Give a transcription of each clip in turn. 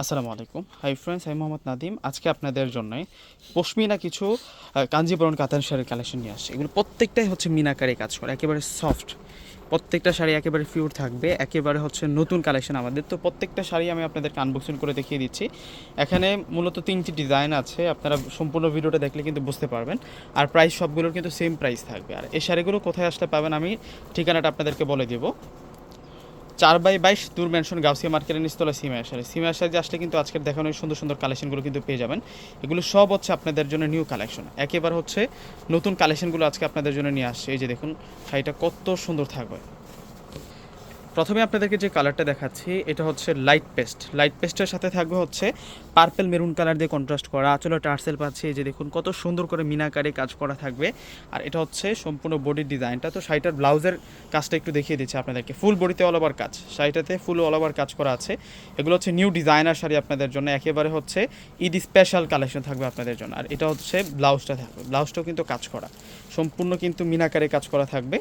আসসালামু আলাইকুম। Hi friends, আমি মোহাম্মদ নাদিম। আজকে আপনাদের জন্য পশমিনা কিছু কাঞ্জিবরণ কাতান শাড়ির কালেকশন নিয়ে আসছে। এগুলো প্রত্যেকটাই হচ্ছে মিনাকারি কাজ করে, একেবারে সফট প্রত্যেকটা শাড়ি একেবারে পিওর থাকবে, একেবারে হচ্ছে নতুন কালেকশন আমাদের। তো প্রত্যেকটা শাড়ি আমি আপনাদেরকে আনবক্সিং করে দেখিয়ে দিচ্ছি। এখানে মূলত তিনটি ডিজাইন আছে, আপনারা সম্পূর্ণ ভিডিওটা দেখলে কিন্তু বুঝতে পারবেন। আর প্রাইস সবগুলোর কিন্তু সেম প্রাইস থাকবে। আর এই শাড়িগুলো কোথায় আসলে পাবেন আমি ঠিকানাটা আপনাদেরকে বলে দেবো। চার বাই বাইশ দূর ম্যানশন গাউসিয়া মার্কেটের নিচতলা সিমা আসারে আসারে আসলে কিন্তু আজকের দেখানো সুন্দর সুন্দর কালেকশনগুলো কিন্তু পেয়ে যাবেন। এগুলো সব হচ্ছে আপনাদের জন্য নিউ কালেকশন। একেবারে হচ্ছে নতুন কালেকশনগুলো আজকে আপনাদের জন্য নিয়ে আসছে। এই যে দেখুন, শাড়িটা কত সুন্দর থাকবে। প্রথমে আপনাদেরকে যে কালারটা দেখাচ্ছি, এটা হচ্ছে লাইট পেস্ট লাইট পেস্টের সাথে থাকবে হচ্ছে পার্পেল মেরুন কালার দিয়ে কন্ট্রাস্ট করা। আচলে টার্সেল পাচ্ছি যে দেখুন, কত সুন্দর করে মিনাকারে কাজ করা থাকবে। আর এটা হচ্ছে সম্পূর্ণ বডির ডিজাইনটা তো শাড়িটার ব্লাউজের কাজটা একটু দেখিয়ে দিচ্ছি আপনাদেরকে। ফুল বডিতে অল ওভার কাজ। শাড়িটাতে ফুল অল ওভার কাজ করা আছে। এগুলো হচ্ছে নিউ ডিজাইনার শাড়ি আপনাদের জন্য। একেবারে হচ্ছে ঈদ স্পেশাল কালেকশন থাকবে আপনাদের জন্য। আর এটা হচ্ছে ব্লাউজটা থাকবে। ব্লাউজটাও কিন্তু কাজ করা। সম্পূর্ণ কিন্তু মিনাকারে কাজ করা থাকবে।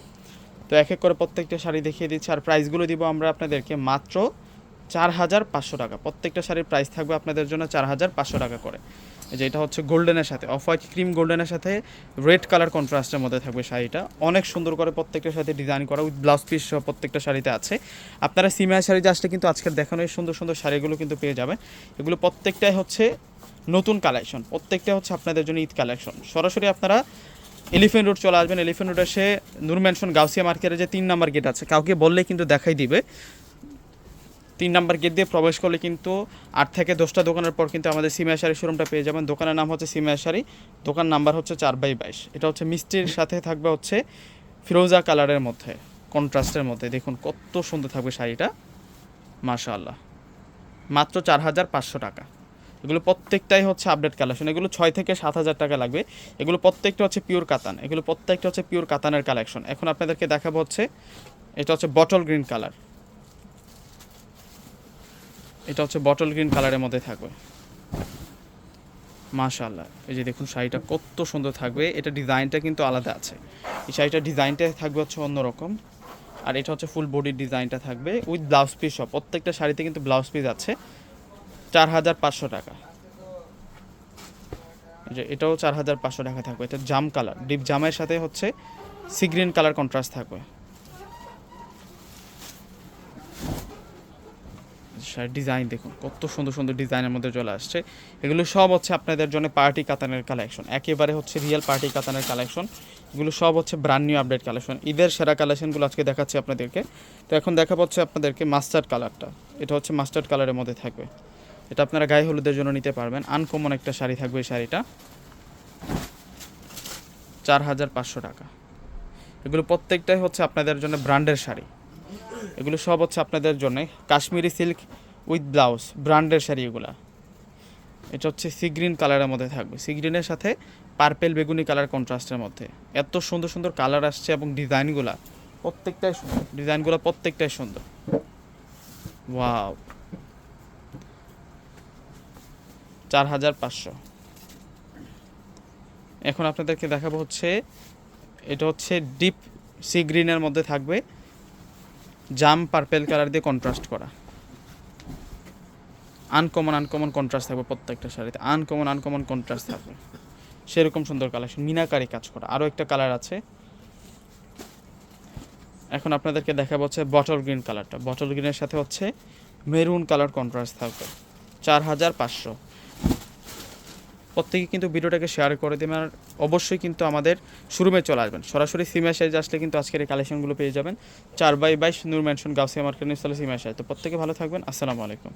তো এক এক করে প্রত্যেকটা শাড়ি দেখিয়ে দিচ্ছি। আর প্রাইসগুলো দিব আমরা আপনাদেরকে মাত্র চার হাজার পাঁচশো টাকা। প্রত্যেকটা শাড়ির প্রাইস থাকবে আপনাদের জন্য চার হাজার পাঁচশো টাকা করে। এই যে এটা হচ্ছে গোল্ডেনের সাথে, অফ হোয়াইট ক্রিম গোল্ডেনের সাথে রেড কালার কন্ট্রাস্টের মধ্যে থাকবে শাড়িটা। অনেক সুন্দর করে প্রত্যেকটা সাথে ডিজাইন করা উইথ ব্লাউজ পিস সহ প্রত্যেকটা শাড়িতে আছে। আপনারা সিমিয়া শাড়ি আসলে কিন্তু আজকের দেখানো এই সুন্দর সুন্দর শাড়িগুলো কিন্তু পেয়ে যাবেন। এগুলো প্রত্যেকটাই হচ্ছে নতুন কালেকশন প্রত্যেকটা হচ্ছে আপনাদের জন্য ঈদ কালেকশন। সরাসরি আপনারা এলিফেন্ট রোড চলে আসবেন। এলিফেন্ট রোড এসে নূর গাউসিয়া মার্কেটে যে তিন নাম্বার গেট আছে, কাউকে বললে কিন্তু দেখাই দিবে। তিন নাম্বার গেট দিয়ে প্রবেশ করলে কিন্তু আট থেকে দশটা দোকানের পর কিন্তু আমাদের সিমিয়া শাড়ি শোরুমটা পেয়ে যাবেন। দোকানের নাম হচ্ছে সিমিয়া শাড়ি দোকান নাম্বার হচ্ছে চার বাই বাইশ। এটা হচ্ছে মিষ্টির সাথে থাকবে হচ্ছে ফিরোজা কালারের মধ্যে কন্ট্রাস্টের মধ্যে। দেখুন কত সুন্দর থাকবে শাড়িটা। মাশাআল্লাহ। মাত্র চার হাজার পাঁচশো টাকা। এগুলো প্রত্যেকটাই হচ্ছে আপডেট কালেকশন এগুলো ছয় থেকে সাত হাজার টাকা লাগবে। এগুলো প্রত্যেকটা হচ্ছে পিওর কাতান। এগুলো প্রত্যেকটা হচ্ছে পিওর কাতানের কালেকশন এখন আপনাদেরকে দেখাবো হচ্ছে, এটা হচ্ছে বটল গ্রিন কালার এটা হচ্ছে বটল গ্রিন কালারের মধ্যে থাকবে। মাশাআল্লাহ। এই যে দেখুন, শাড়িটা কত সুন্দর থাকবে। এটা ডিজাইনটা কিন্তু আলাদা আছে। এই শাড়িটার ডিজাইনটা থাকবে হচ্ছে অন্যরকম। আর এটা হচ্ছে ফুল বডির ডিজাইনটা থাকবে। উইথ ব্লাউজ পিস সব প্রত্যেকটা শাড়িতে কিন্তু ব্লাউজ পিস আছে। চার হাজার পাঁচশো টাকা। যে এটাও চার হাজার পাঁচশো টাকা থাকবে। এটা জাম কালার, ডিপ জামের সাথে হচ্ছে সি গ্রিন কালার কন্ট্রাস্ট থাকবে। ডিজাইন দেখুন, কত সুন্দর সুন্দর ডিজাইনের মধ্যে চলে আসছে। এগুলো সব হচ্ছে আপনাদের জন্য পার্টি কাতানের কালেকশন। একেবারে হচ্ছে রিয়েল পার্টি কাতানের কালেকশন। এগুলো সব হচ্ছে ব্র্যান্ড নিউ আপডেট কালেকশন। ঈদের সেরা কালেকশনগুলো আজকে দেখাচ্ছি আপনাদেরকে। তো এখন দেখাবো হচ্ছে আপনাদেরকে মাস্টার্ড কালারটা এটা হচ্ছে মাস্টার্ড কালারের মধ্যে থাকবে। এটা আপনারা গায়ে হলুদের জন্য নিতে পারবেন। আনকমন একটা শাড়ি থাকবে এই শাড়িটা। চার হাজার পাঁচশো টাকা। এগুলো প্রত্যেকটাই হচ্ছে আপনাদের জন্য ব্র্যান্ডের শাড়ি। এগুলো সব হচ্ছে আপনাদের জন্য। কাশ্মীরি সিল্ক উইথ ব্লাউজ, ব্র্যান্ডের শাড়ি এগুলা। এটা হচ্ছে সি গ্রিন কালারের মধ্যে থাকবে। সি গ্রিনের সাথে পার্পেল বেগুনি কালার কন্ট্রাস্টের মধ্যে। এত সুন্দর সুন্দর কালার আসছে এবং ডিজাইনগুলা প্রত্যেকটাই সুন্দর। ডিজাইনগুলো প্রত্যেকটাই সুন্দর। ওয়াও। চার হাজার পাঁচশো। এখন আপনাদেরকে দেখাবো হচ্ছে, এটা হচ্ছে ডিপ সি গ্রিনের মধ্যে থাকবে জাম পার্পেল কালার দিয়ে কন্ট্রাস্ট করা। আনকমন আনকমন কন্ট্রাস্ট থাকবে প্রত্যেকটা শাড়িতে। আনকমন আনকমন কন্ট্রাস্ট থাকবে। সেরকম সুন্দর কালেকশন, মিনাকারি কাজ করা। আরও একটা কালার আছে। এখন আপনাদেরকে দেখাবো হচ্ছে বটল গ্রিন কালারটা। বটল গ্রিনের সাথে হচ্ছে মেরুন কালার কন্ট্রাস্ট থাকবে। চার হাজার পাঁচশো। প্রত্যেকে কিন্তু ভিডিওটাকে শেয়ার করে দেবেন আর অবশ্যই কিন্তু আমাদের শোরুমে চলে আসবেন। সরাসরি সিমা সাইজ আসলে কিন্তু আজকের এই কালেকশনগুলো পেয়ে যাবেন। চার বাই বাইশ নূর ম্যানশন গাউসিয়া মার্কেট নিস্তলা সিমা সাইজ তো প্রত্যেকে ভালো থাকবেন। আসসালামু আলাইকুম।